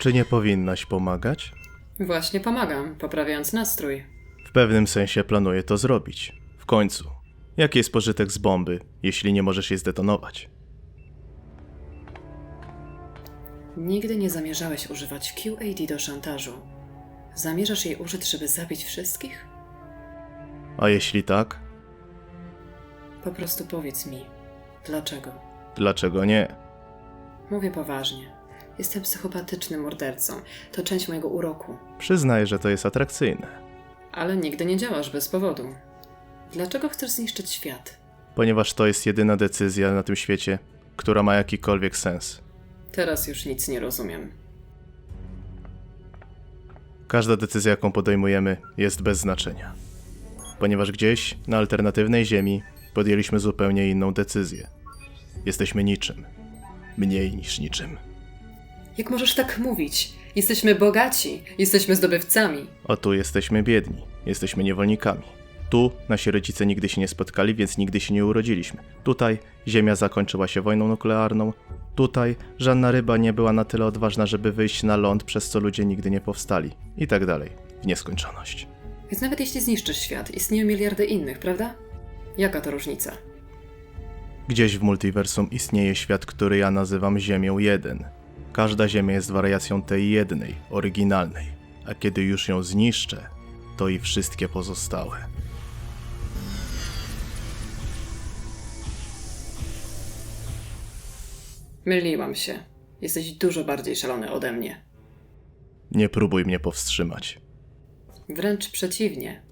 Czy nie powinnaś pomagać? Właśnie pomagam, poprawiając nastrój. W pewnym sensie planuję to zrobić. W końcu. Jaki jest pożytek z bomby, jeśli nie możesz jej zdetonować? Nigdy nie zamierzałeś używać QAD do szantażu. Zamierzasz jej użyć, żeby zabić wszystkich? A jeśli tak, Po prostu powiedz mi, dlaczego? dlaczego nie? Mówię poważnie. Jestem psychopatycznym mordercą. To część mojego uroku. Przyznaję, że to jest atrakcyjne. Ale nigdy nie działasz bez powodu. Dlaczego chcesz zniszczyć świat? Ponieważ to jest jedyna decyzja na tym świecie, która ma jakikolwiek sens. Teraz już nic nie rozumiem. Każda decyzja, jaką podejmujemy, jest bez znaczenia. Ponieważ gdzieś, na alternatywnej Ziemi, podjęliśmy zupełnie inną decyzję. Jesteśmy niczym. Mniej niż niczym. Jak możesz tak mówić? Jesteśmy bogaci, jesteśmy zdobywcami. A tu jesteśmy biedni, jesteśmy niewolnikami. Tu nasi rodzice nigdy się nie spotkali, więc nigdy się nie urodziliśmy. Tutaj Ziemia zakończyła się wojną nuklearną. Tutaj żadna ryba nie była na tyle odważna, żeby wyjść na ląd, przez co ludzie nigdy nie powstali. I tak dalej. W nieskończoność. Więc nawet jeśli zniszczysz świat, istnieją miliardy innych, prawda? Jaka to różnica? Gdzieś w multiversum istnieje świat, który ja nazywam Ziemią 1. Każda Ziemia jest wariacją tej jednej, oryginalnej. A kiedy już ją zniszczę, to i wszystkie pozostałe. Myliłam się. Jesteś dużo bardziej szalony ode mnie. Nie próbuj mnie powstrzymać. Wręcz przeciwnie.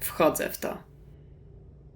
Wchodzę w to.